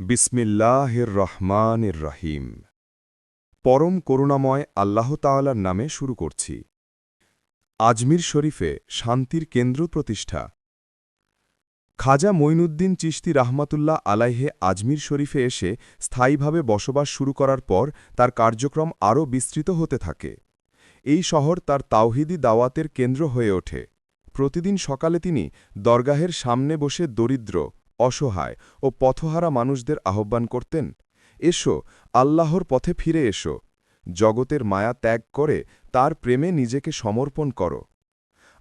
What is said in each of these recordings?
বিসমিল্লাহির রহমানির রহিম পরম করুণাময় আল্লাহ তাআলার নামে শুরু করছি। আজমির শরীফে শান্তির কেন্দ্র প্রতিষ্ঠা। খাজা মঈনুদ্দিন চিশতি রাহমাতুল্লাহ আলাইহে আজমির শরীফে এসে স্থায়ীভাবে বসবাস শুরু করার পর তার কার্যক্রম আরও বিস্তৃত হতে থাকে। এই শহর তার তাওহিদি দাওয়াতের কেন্দ্র হয়ে ওঠে। প্রতিদিন সকালে তিনি দরগাহের সামনে বসে দরিদ্র অসহায় ও পথহারা মানুষদের আহ্বান করতেন, এসো, আল্লাহর পথে ফিরে এসো। জগতের মায়া ত্যাগ করে তার প্রেমে নিজেকে সমর্পণ করো।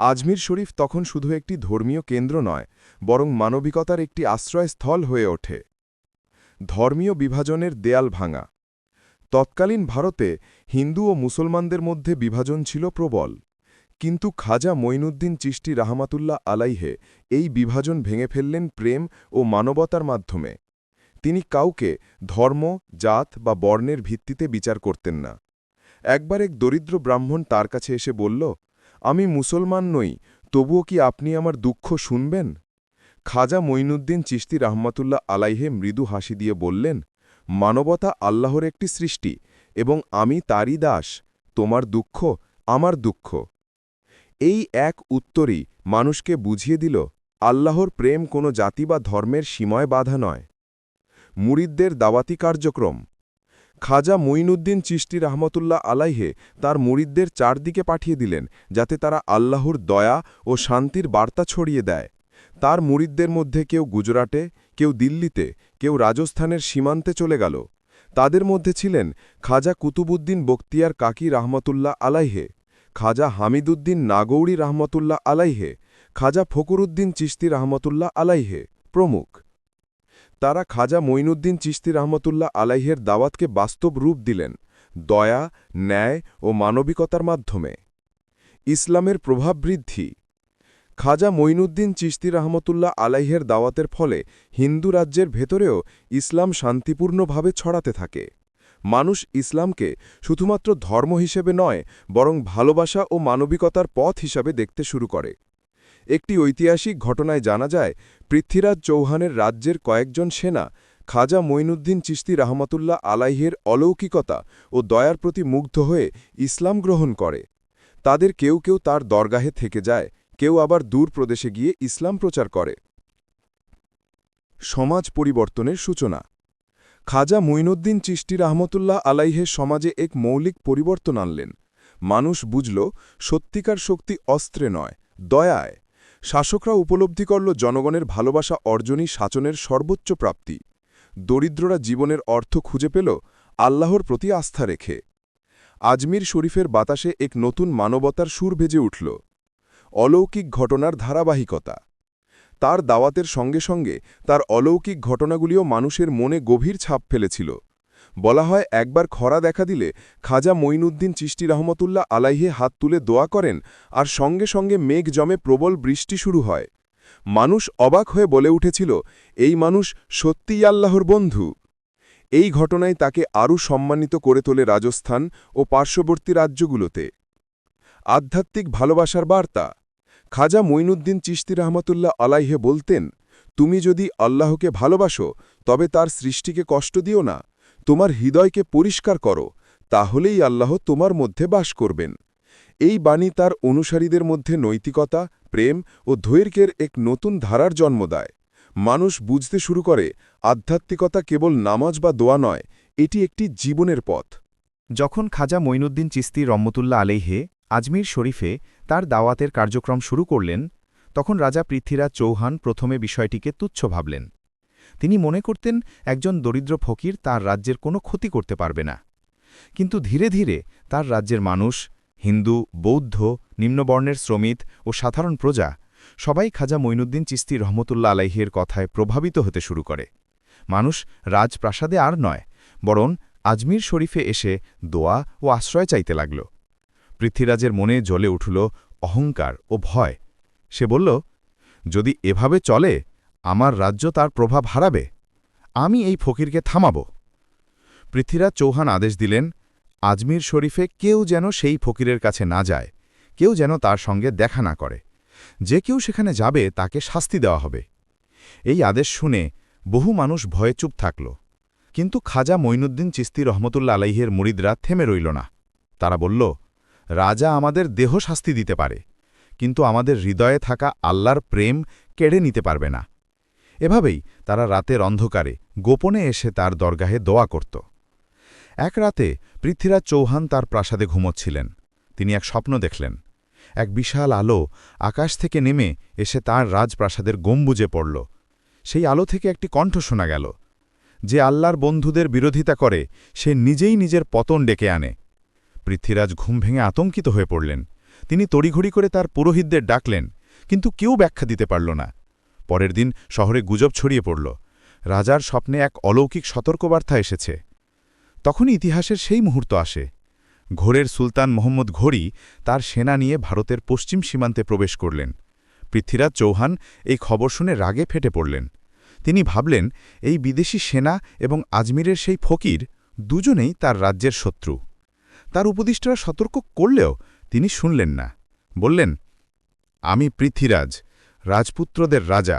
আজমির শরীফ তখন শুধু একটি ধর্মীয় কেন্দ্র নয়, বরং মানবিকতার একটি আশ্রয়স্থল হয়ে ওঠে। ধর্মীয় বিভাজনের দেয়াল ভাঙা। তৎকালীন ভারতে হিন্দু ও মুসলমানদের মধ্যে বিভাজন ছিল প্রবল। কিন্তু খাজা মঈনুদ্দিন চিশতি রাহমাতুল্লাহ আলাইহে এই বিভাজন ভেঙে ফেললেন প্রেম ও মানবতার মাধ্যমে। তিনি কাউকে ধর্ম, জাত বা বর্ণের ভিত্তিতে বিচার করতেন না। একবার এক দরিদ্র ব্রাহ্মণ তার কাছে এসে বলল, আমি মুসলমান নই, তবুও কি আপনি আমার দুঃখ শুনবেন? খাজা মঈনুদ্দিন চিশতি রাহমাতুল্লাহ আলাইহে মৃদু হাসি দিয়ে বললেন, মানবতা আল্লাহর একটি সৃষ্টি এবং আমি তারই দাস, তোমার দুঃখ আমার দুঃখ। এই এক উত্তরই মানুষকে বুঝিয়ে দিল, আল্লাহর প্রেম কোনো জাতি বা ধর্মের সীমায় বাধা নয়। মুরিদদের দাওয়াতি কার্যক্রম। খাজা মঈনুদ্দিন চিশতি রহমতুল্লাহ আলাইহে তার মুরিদদের চারদিকে পাঠিয়ে দিলেন, যাতে তারা আল্লাহর দয়া ও শান্তির বার্তা ছড়িয়ে দেয়। তার মুরিদদের মধ্যে কেউ গুজরাটে, কেউ দিল্লিতে, কেউ রাজস্থানের সীমান্তে চলে গেল। তাদের মধ্যে ছিলেন খাজা কুতুবুদ্দিন বক্তিয়ার কাকি রহমতুল্লাহ আলাইহে। খাজা হামিদুদ্দিন নাগৌড়ি রহমতুল্লাহ আলাইহে, খাজা ফকরুদ্দিন চিস্তি রহমতুল্লাহ আলাইহে প্রমুখ। তারা খাজা মঈনুদ্দিন চিস্তি রহমতুল্লাহ আলাইহের দাওয়াতকে বাস্তব রূপ দিলেন, দয়া, ন্যায় ও মানবিকতার মাধ্যমে। ইসলামের প্রভাব বৃদ্ধি। খাজা মঈনুদ্দিন চিস্তি রহমতুল্লাহ আলাইহের দাওয়াতের ফলে হিন্দু রাজ্যের ভেতরেও ইসলাম শান্তিপূর্ণভাবে ছড়াতে থাকে। মানুষ ইসলামকে শুধুমাত্র ধর্ম হিসেবে নয়, বরং ভালোবাসা ও মানবিকতার পথ হিসাবে দেখতে শুরু করে। একটি ঐতিহাসিক ঘটনায় জানা যায়, পৃথ্বীরাজ চৌহানের রাজ্যের কয়েকজন সেনা, খাজা মঈনুদ্দিন চিস্তি রহমতুল্লাহ আলাইহের অলৌকিকতা ও দয়ার প্রতি মুগ্ধ হয়ে ইসলাম গ্রহণ করে। তাদের কেউ কেউ তার দরগাহে থেকে যায়, কেউ আবার দূর প্রদেশে গিয়ে ইসলাম প্রচার করে। সমাজ পরিবর্তনের সূচনা খাজা মুইনুদ্দিন চিষ্টি রহমতুল্লাহ আলাইহে সমাজে এক মৌলিক পরিবর্তন আনলেন। মানুষ বুঝল, সত্যিকার শক্তি অস্ত্রে নয়, দয়ায়। শাসকরা উপলব্ধি করল, জনগণের ভালোবাসা অর্জনই শাসনের সর্বোচ্চ প্রাপ্তি। দরিদ্ররা জীবনের অর্থ খুঁজে পেল, আল্লাহর প্রতি আস্থা রেখে। আজমির শরীফের বাতাসে এক নতুন মানবতার সুর ভেজে উঠল। অলৌকিক ঘটনার ধারাবাহিকতা। তার দাওয়াতের সঙ্গে সঙ্গে তার অলৌকিক ঘটনাগুলিও মানুষের মনে গভীর ছাপ ফেলেছিল। বলা হয়, একবার খরা দেখা দিলে খাজা মঈনুদ্দিন চিষ্টি রহমতুল্লাহ আলাইহে হাত তুলে দোয়া করেন আর সঙ্গে সঙ্গে মেঘ জমে প্রবল বৃষ্টি শুরু হয়। মানুষ অবাক হয়ে বলে উঠেছিল, এই মানুষ সত্যিই আল্লাহর বন্ধু। এই ঘটনায় তাকে আরও সম্মানিত করে তোলে রাজস্থান ও পার্শ্ববর্তী রাজ্যগুলোতে। আধ্যাত্মিক ভালোবাসার বার্তা। খাজা মঈনুদ্দিন চিস্তি রহমতুল্লাহ আলাইহে বলতেন, তুমি যদি আল্লাহকে ভালোবাসো, তবে তার সৃষ্টিকে কষ্ট দিও না। তোমার হৃদয়কে পরিষ্কার করো, তাহলেই আল্লাহ তোমার মধ্যে বাস করবেন। এই বাণী তার অনুসারীদের মধ্যে নৈতিকতা, প্রেম ও ধৈর্যের এক নতুন ধারার জন্ম দেয়। মানুষ বুঝতে শুরু করে, আধ্যাত্মিকতা কেবল নামাজ বা দোয়া নয়, এটি একটি জীবনের পথ। যখন খাজা মঈনুদ্দিন চিস্তি রম্মতুল্লাহ আলাইহে আজমির শরীফে তার দাওয়াতের কার্যক্রম শুরু করলেন, তখন রাজা পৃথ্বীরাজ চৌহান প্রথমে বিষয়টিকে তুচ্ছ ভাবলেন। তিনি মনে করতেন, একজন দরিদ্র ফকির তার রাজ্যের কোনো ক্ষতি করতে পারবে না। কিন্তু ধীরে ধীরে তার রাজ্যের মানুষ, হিন্দু, বৌদ্ধ, নিম্নবর্ণের শ্রমিত ও সাধারণ প্রজা, সবাই খাজা মঈনুদ্দিন চিস্তি রহমতুল্লা আলাইহের কথায় প্রভাবিত হতে শুরু করে। মানুষ রাজপ্রাসাদে আর নয়, বরং আজমির শরীফে এসে দোয়া ও আশ্রয় চাইতে লাগল। পৃথ্বীরাজের মনে জ্বলে উঠল অহংকার ও ভয়। সে বলল, যদি এভাবে চলে, আমার রাজ্য তার প্রভাব হারাবে। আমি এই ফকিরকে থামাব। পৃথ্বীরাজ চৌহান আদেশ দিলেন, আজমির শরীফে কেউ যেন সেই ফকিরের কাছে না যায়, কেউ যেন তার সঙ্গে দেখা না করে। যে কেউ সেখানে যাবে, তাকে শাস্তি দেওয়া হবে। এই আদেশ শুনে বহু মানুষ ভয়ে চুপ থাকল। কিন্তু খাজা মঈনুদ্দিন চিস্তি রহমতুল্লা আলাইহের মুরিদরা থেমে রইল না। তারা বলল রাজা আমাদের দেহ শাস্তি দিতে পারে, কিন্তু আমাদের হৃদয়ে থাকা আল্লাহর প্রেম কেড়ে নিতে পারবে না। এভাবেই তারা রাতের অন্ধকারে গোপনে এসে তার দরগাহে দোয়া করত। এক রাতে পৃথ্বীরাজ চৌহান তার প্রাসাদে ঘুমোচ্ছিলেন। তিনি এক স্বপ্ন দেখলেন। এক বিশাল আলো আকাশ থেকে নেমে এসে তার রাজপ্রাসাদের গম্বুজে পড়ল। সেই আলো থেকে একটি কণ্ঠ শোনা গেল। যে আল্লাহর বন্ধুদের বিরোধিতা করে, সে নিজেই নিজের পতন ডেকে আনে। পৃথ্বীরাজ ঘুম ভেঙে আতঙ্কিত হয়ে পড়লেন। তিনি তড়িঘড়ি করে তার পুরোহিতদের ডাকলেন, কিন্তু কেউ ব্যাখ্যা দিতে পারল না। পরের দিন শহরে গুজব ছড়িয়ে পড়ল। রাজার স্বপ্নে এক অলৌকিক সতর্কবার্তা এসেছে। তখন ইতিহাসের সেই মুহূর্ত আসে। ঘোরের সুলতান মোহাম্মদ ঘড়ি তার সেনা নিয়ে ভারতের পশ্চিম সীমান্তে প্রবেশ করলেন। পৃথ্বীরাজ চৌহান এই খবর শুনে রাগে ফেটে পড়লেন। তিনি ভাবলেন, এই বিদেশি সেনা এবং আজমিরের সেই ফকির দুজনেই তার রাজ্যের শত্রু। তার উপদিষ্টরা সতর্ক করলেও তিনি শুনলেন না। বললেন, আমি পৃথ্বীরাজ, রাজপুত্রদের রাজা।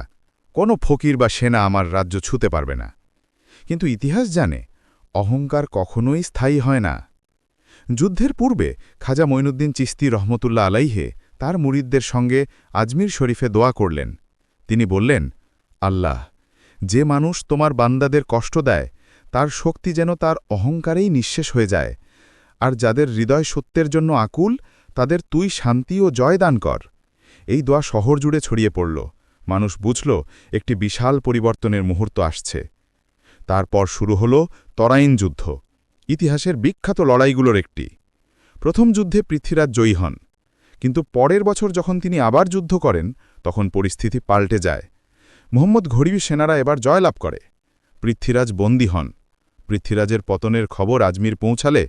কোনো ফকির বা সেনা আমার রাজ্য ছুতে পারবে না। কিন্তু ইতিহাস জানে, অহংকার কখনোই স্থায়ী হয় না। যুদ্ধের পূর্বে খাজা মঈনুদ্দিন চিস্তি রহমতুল্লাহ আলাইহে তার মুরিদদের সঙ্গে আজমির শরীফে দোয়া করলেন। তিনি বললেন, আল্লাহ, যে মানুষ তোমার বান্দাদের কষ্ট দেয়, তার শক্তি যেন তার অহংকারেই নিঃশেষ হয়ে যায়। আর যাদের হৃদয় সত্যের জন্য আকুল, তাদের তুই শান্তি ও জয় দান কর। এই দোয়া শহর জুড়ে ছড়িয়ে পড়ল। মানুষ বুঝল, একটি বিশাল পরিবর্তনের মুহূর্ত আসছে। তারপর শুরু হল তরাইন যুদ্ধ, ইতিহাসের বিখ্যাত লড়াইগুলোর একটি। প্রথম যুদ্ধে পৃথ্বীরাজ জয়ী হন, কিন্তু পরের বছর যখন তিনি আবার যুদ্ধ করেন, তখন পরিস্থিতি পাল্টে যায়। মোহাম্মদ ঘড়িবি সেনারা এবার জয়লাভ করে। পৃথ্বীরাজ বন্দী হন। পৃথ্বীরাজের পতনের খবর আজমির পৌঁছালে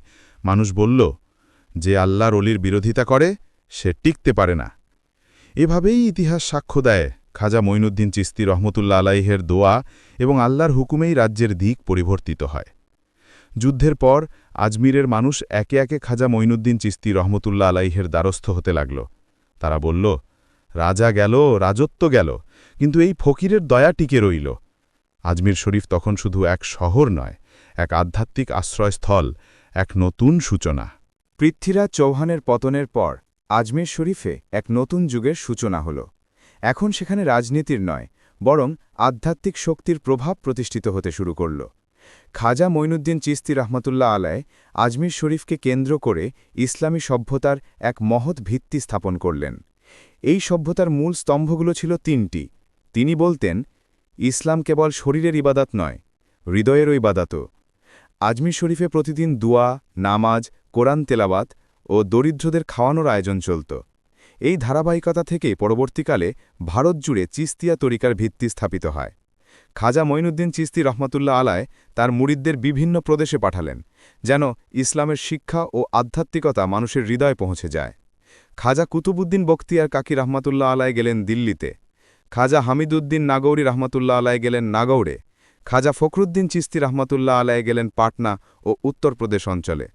মানুষ বলল, যে আল্লাহর অলির বিরোধিতা করে, সে টিকতে পারে না। এভাবেই ইতিহাস সাক্ষ্য দেয় খাজা মঈনুদ্দিন চিস্তি রহমতুল্লা আলাইহের দোয়া এবং আল্লাহর হুকুমেই রাজ্যের দিক পরিবর্তিত হয়। যুদ্ধের পর আজমিরের মানুষ একে একে খাজা মঈনুদ্দিন চিস্তি রহমতুল্লা আলাইহের দ্বারস্থ হতে লাগল। তারা বলল, রাজা গেল, রাজত্ব গেল, কিন্তু এই ফকিরের দয়া টিকে রইল। আজমির শরীফ তখন শুধু এক শহর নয়, এক আধ্যাত্মিক আশ্রয়স্থল এক নতুন সূচনা। পৃথ্বীরাজ চৌহানের পতনের পর আজমির শরীফে এক নতুন যুগের সূচনা হল। এখন সেখানে রাজনীতির নয়, বরং আধ্যাত্মিক শক্তির প্রভাব প্রতিষ্ঠিত হতে শুরু করল। খাজা মঈনুদ্দিন চিস্তি রহমতুল্লাহ আলায় আজমির শরীফকে কেন্দ্র করে ইসলামী সভ্যতার এক মহৎ ভিত্তি স্থাপন করলেন। এই সভ্যতার মূল স্তম্ভগুলো ছিল তিনটি। তিনি বলতেন, ইসলাম কেবল শরীরের ইবাদাত নয়, হৃদয়েরও ইবাদাতও। আজমির শরীফে প্রতিদিন দুয়া, নামাজ, কোরআন তেলাবাত ও দরিদ্রদের খাওয়ানোর আয়োজন চলত। এই ধারাবাহিকতা থেকে পরবর্তীকালে ভারত জুড়ে চিস্তিয়া তরিকার ভিত্তি স্থাপিত হয়। খাজা মঈনুদ্দিন চিস্তি রহমতুল্লাহ আলায় তার মুরিদদের বিভিন্ন প্রদেশে পাঠালেন, যেন ইসলামের শিক্ষা ও আধ্যাত্মিকতা মানুষের হৃদয়ে পৌঁছে যায়। খাজা কুতুবুদ্দিন বখতিয়ার কাকি রহমতুল্লাহ আলায় গেলেন দিল্লিতে। খাজা হামিদুদ্দিন নাগৌরি রহমতুল্লাহ আলায় গেলেন নাগৌড়ে খাজা ফখরুদ্দিন চিস্তি রহমতুল্লাহ আলায় গেলেন পাটনা ও উত্তরপ্রদেশ অঞ্চলে।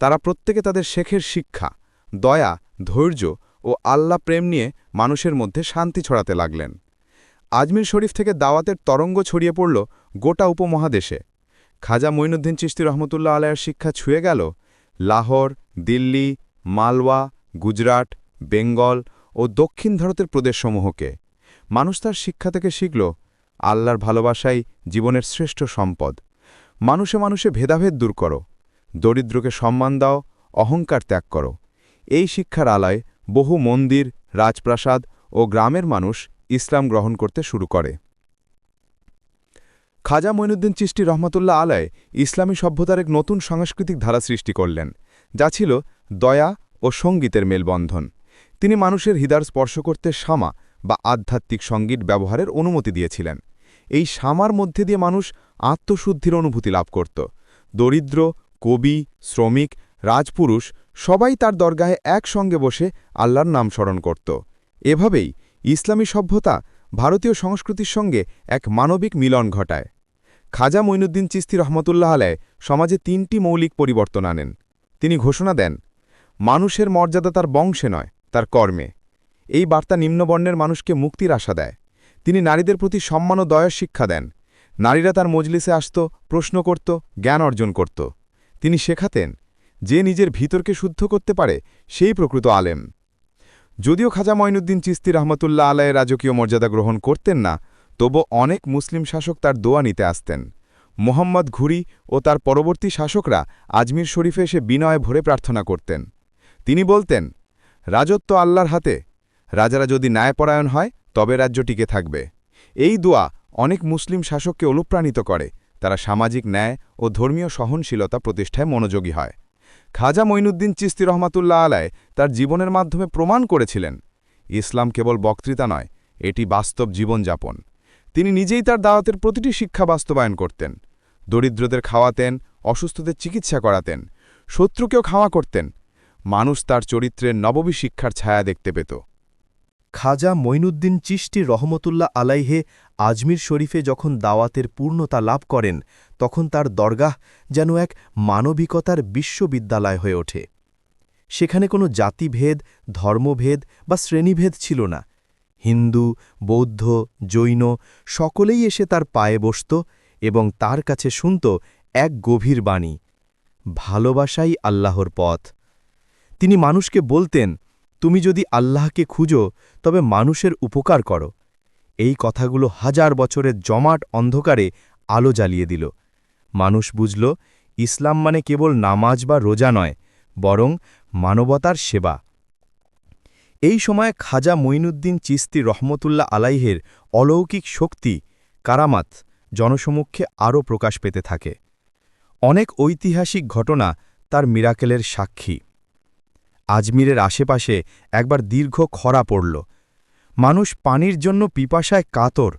তারা প্রত্যেকে তাদের শেখের শিক্ষা, দয়া, ধৈর্য ও আল্লাহ প্রেম নিয়ে মানুষের মধ্যে শান্তি ছড়াতে লাগলেন। আজমির শরীফ থেকে দাওয়াতের তরঙ্গ ছড়িয়ে পড়ল গোটা উপমহাদেশে। খাজা মঈনুদ্দিন চিস্তি রহমতুল্লাহ আলায়ের শিক্ষা ছুঁয়ে গেল লাহোর, দিল্লি, মালওয়া, গুজরাট, বেঙ্গল ও দক্ষিণ ভারতের প্রদেশসমূহকে। মানুষ তার শিক্ষা থেকে শিখল আল্লাহর ভালোবাসাই জীবনের শ্রেষ্ঠ সম্পদ। মানুষে মানুষে ভেদাভেদ দূর করো। দরিদ্রকে সম্মান দাও, অহংকার ত্যাগ করো। এই শিক্ষার আলায় বহু মন্দির, রাজপ্রাসাদ ও গ্রামের মানুষ ইসলাম গ্রহণ করতে শুরু করে। খাজা মঈনুদ্দিন চিষ্টি রহমতুল্লাহ আলায় ইসলামী সভ্যতার এক নতুন সাংস্কৃতিক ধারা সৃষ্টি করলেন, যা ছিল দয়া ও সঙ্গীতের মেলবন্ধন। তিনি মানুষের হৃদয় স্পর্শ করতে শামা বা আধ্যাত্মিক সংগীত ব্যবহারের অনুমতি দিয়েছিলেন। এই সামার মধ্যে দিয়ে মানুষ আত্মশুদ্ধির অনুভূতি লাভ করত। দরিদ্র, কবি, শ্রমিক, রাজপুরুষ সবাই তার দরগাহে একসঙ্গে বসে আল্লাহর নাম স্মরণ করত। এভাবেই ইসলামী সভ্যতা ভারতীয় সংস্কৃতির সঙ্গে এক মানবিক মিলন ঘটায়। খাজা মঈনুদ্দিন চিস্তি রহমতুল্লাহ আলায় সমাজে তিনটি মৌলিক পরিবর্তন আনেন। তিনি ঘোষণা দেন, মানুষের মর্যাদা তার বংশে নয়, তার কর্মে। এই বার্তা নিম্নবর্ণের মানুষকে মুক্তির আশা দেয়। তিনি নারীদের প্রতি সম্মান ও দয়ার শিক্ষা দেন। নারীরা তার মজলিসে আসত, প্রশ্ন করত, জ্ঞান অর্জন করত। তিনি শেখাতেন, যে নিজের ভিতরকে শুদ্ধ করতে পারে, সেই প্রকৃত আলেম। যদিও খাজা মঈনুদ্দিন চিস্তি রহমতুল্লাহ আলায়ের রাজকীয় মর্যাদা গ্রহণ করতেন না, তবু অনেক মুসলিম শাসক তার দোয়া নিতে আসতেন। মোহাম্মদ ঘুরি ও তার পরবর্তী শাসকরা আজমির শরীফে এসে বিনয়ে ভরে প্রার্থনা করতেন। তিনি বলতেন, রাজত্ব আল্লাহর হাতে রাজারা যদি ন্যায়পরায়ণ হয়, তবে রাজ্য টিকে থাকবে। এই দোয়া অনেক মুসলিম শাসককে অনুপ্রাণিত করে। তারা সামাজিক ন্যায় ও ধর্মীয় সহনশীলতা প্রতিষ্ঠায় মনোযোগী হয়। খাজা মঈনুদ্দিন চিস্তি রহমাতুল্লাহ আলায় তার জীবনের মাধ্যমে প্রমাণ করেছিলেন, ইসলাম কেবল বক্তৃতা নয়, এটি বাস্তব জীবনযাপন। তিনি নিজেই তার দাওয়াতের প্রতিটি শিক্ষা বাস্তবায়ন করতেন, দরিদ্রদের খাওয়াতেন, অসুস্থদের চিকিৎসা করাতেন, শত্রুকেও খাওয়া করতেন। মানুষ তার চরিত্রের নববী শিক্ষার ছায়া দেখতে পেত। খাজা মঈনুদ্দিন চিশতি রহমতুল্লাহ আলাইহে আজমির শরীফে যখন দাওয়াতের পূর্ণতা লাভ করেন, তখন তার দরগাহ যেন এক মানবিকতার বিশ্ববিদ্যালয় হয়ে ওঠে। সেখানে কোনো জাতিভেদ, ধর্মভেদ বা শ্রেণীভেদ ছিল না। হিন্দু, বৌদ্ধ, জৈন সকলেই এসে তার পায়ে বসত এবং তার কাছে শুনত এক গভীর বাণী, ভালোবাসাই আল্লাহর পথ। তিনি মানুষকে বলতেন তুমি যদি আল্লাহকে খুঁজো, তবে মানুষের উপকার করো। এই কথাগুলো হাজার বছরের জমাট অন্ধকারে আলো জ্বালিয়ে দিল। মানুষ বুঝল, ইসলাম মানে কেবল নামাজ বা রোজা নয়, বরং মানবতার সেবা। এই সময় খাজা মঈনুদ্দিন চিস্তি রহমতুল্লাহ আলাইহের অলৌকিক শক্তি, কারামাত, জনসমক্ষে আরও প্রকাশ পেতে থাকে। অনেক ঐতিহাসিক ঘটনা তার মিরাকেলের সাক্ষী। আজমিরের আশেপাশে একবার দীর্ঘ খরা পড়ল। মানুষ পানির জন্য পিপাসায় কাতর।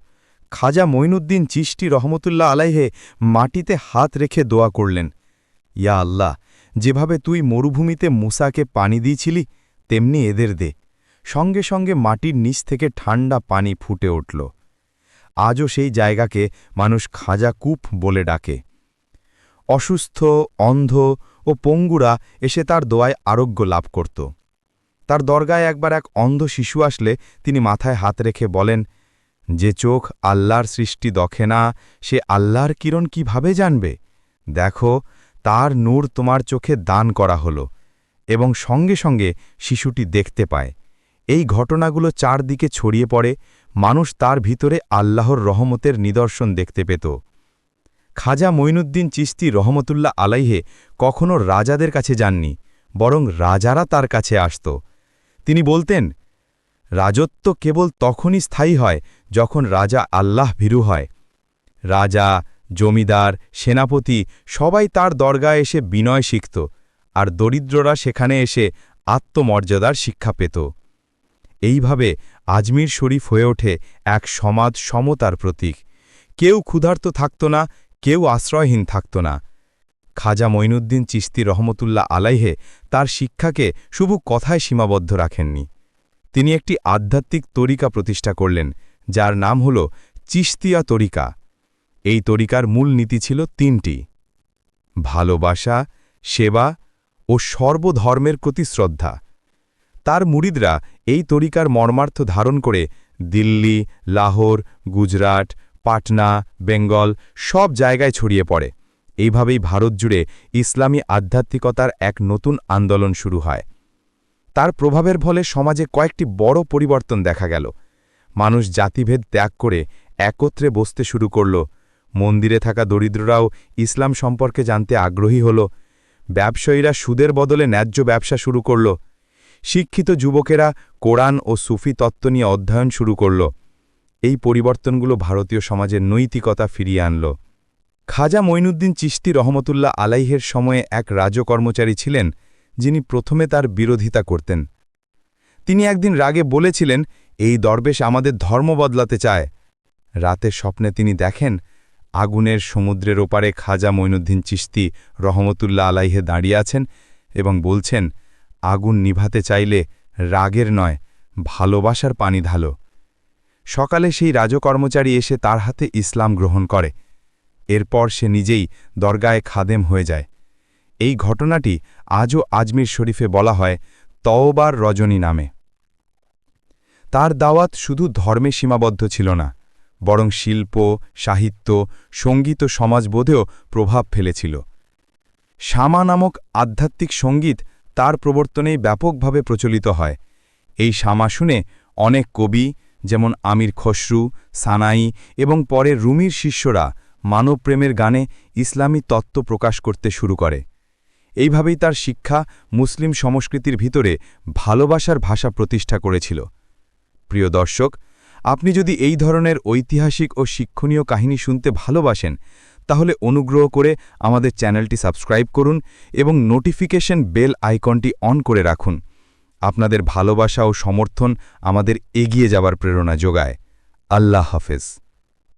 খাজা মঈনুদ্দিন চিষ্টি রহমতুল্লাহ আলাইহে মাটিতে হাত রেখে দোয়া করলেন, ইয়া আল্লাহ, যেভাবে তুই মরুভূমিতে মুসাকে পানি দিয়েছিলি, তেমনি এদের দে। সঙ্গে সঙ্গে মাটির নিচ থেকে ঠান্ডা পানি ফুটে উঠল। আজও সেই জায়গাকে মানুষ খাজা কূপ বলে ডাকে। অসুস্থ, অন্ধ ও পঙ্গুরা এসে তার দোয়ায় আরোগ্য লাভ করত। তার দরগায় একবার এক অন্ধ শিশু আসলে তিনি মাথায় হাত রেখে বলেন, যে চোখ আল্লাহর সৃষ্টি দখে না, সে আল্লাহর কিরণ কীভাবে জানবে? দেখো, তার নূর তোমার চোখে দান করা হল এবং সঙ্গে সঙ্গে শিশুটি দেখতে পায়। এই ঘটনাগুলো চারদিকে ছড়িয়ে পড়ে, মানুষ তার ভিতরে আল্লাহর রহমতের নিদর্শন দেখতে পেত। খাজা মঈনুদ্দিন চিস্তি রহমতুল্লাহ আলাইহে কখনো রাজাদের কাছে যাননি, বরং রাজারা তার কাছে আসত। তিনি বলতেন, রাজত্ব কেবল তখনই স্থায়ী হয় যখন রাজা আল্লাহ ভীরু হয়। রাজা, জমিদার, সেনাপতি সবাই তার দরগায় এসে বিনয় শিখত, আর দরিদ্ররা সেখানে এসে আত্মমর্যাদার শিক্ষা পেত। এইভাবে আজমির শরীফ হয়ে ওঠে এক সমাজ সমতার প্রতীক। কেউ ক্ষুধার্ত থাকত না কেউ আশ্রয়হীন থাকত না। খাজা মঈনুদ্দিন চিস্তি রহমতুল্লাহ আলাইহে তার শিক্ষাকে শুধু কথায় সীমাবদ্ধ রাখেননি। তিনি একটি আধ্যাত্মিক তরিকা প্রতিষ্ঠা করলেন, যার নাম হল চিস্তিয়া তরিকা। এই তরিকার মূল নীতি ছিল তিনটি। ভালোবাসা, সেবা ও সর্বধর্মের প্রতি শ্রদ্ধা। তার মুরিদরা এই তরিকার মর্মার্থ ধারণ করে দিল্লি, লাহোর, গুজরাট পাটনা, বেঙ্গল সব জায়গায় ছড়িয়ে পড়ে। এইভাবেই ভারত জুড়ে ইসলামী আধ্যাত্মিকতার এক নতুন আন্দোলন শুরু হয়। তার প্রভাবের ফলে সমাজে কয়েকটি বড় পরিবর্তন দেখা গেল। মানুষ জাতিভেদ ত্যাগ করে একত্রে বসতে শুরু করল। মন্দিরে থাকা দরিদ্ররাও ইসলাম সম্পর্কে জানতে আগ্রহী হল। ব্যবসায়ীরা সুদের বদলে ন্যায্য ব্যবসা শুরু করল। শিক্ষিত যুবকেরা কোরআন ও সুফি তত্ত্ব নিয়ে অধ্যয়ন শুরু করল। এই পরিবর্তনগুলো ভারতীয় সমাজের নৈতিকতা ফিরিয়ে আনল। খাজা মঈনুদ্দিন চিস্তি রহমতুল্লাহ আলাইহের সময়ে এক রাজকর্মচারী ছিলেন, যিনি প্রথমে তার বিরোধিতা করতেন। তিনি একদিন রাগে বলেছিলেন, এই দরবেশ আমাদের ধর্ম বদলাতে চায়। রাতে স্বপ্নে তিনি দেখেন, আগুনের সমুদ্রের ওপারে খাজা মঈনুদ্দিন চিস্তি রহমতুল্লাহ আলাইহে দাঁড়িয়ে আছেন এবং বলছেন, আগুন নিভাতে চাইলে রাগের নয়, ভালোবাসার পানি ঢালো। সকালে সেই রাজকর্মচারী এসে তার হাতে ইসলাম গ্রহণ করে। এরপর সে নিজেই দরগায় খাদেম হয়ে যায়। এই ঘটনাটি আজও আজমির শরীফে বলা হয় তওবার রজনী নামে। তার দাওয়াত শুধু ধর্মে সীমাবদ্ধ ছিল না, বরং শিল্প, সাহিত্য, সংগীত ও সমাজবোধেও প্রভাব ফেলেছিল। শামা নামক আধ্যাত্মিক সংগীত তার প্রবর্তনেই ব্যাপকভাবে প্রচলিত হয়। এই শামা শুনে অনেক কবি যেমন আমির খসরু, সানাই এবং পরে রুমির শিষ্যরা মানবপ্রেমের গানে ইসলামী তত্ত্ব প্রকাশ করতে শুরু করে। এইভাবেই তার শিক্ষা মুসলিম সংস্কৃতির ভিতরে ভালোবাসার ভাষা প্রতিষ্ঠা করেছিল। প্রিয় দর্শক, আপনি যদি এই ধরনের ঐতিহাসিক ও শিক্ষণীয় কাহিনী শুনতে ভালোবাসেন, তাহলে অনুগ্রহ করে আমাদের চ্যানেলটি সাবস্ক্রাইব করুন এবং নোটিফিকেশন বেল আইকনটি অন করে রাখুন। আপনাদের ভালোবাসা ও সমর্থন আমাদের এগিয়ে যাবার প্রেরণা যোগায়। আল্লাহ হাফেজ।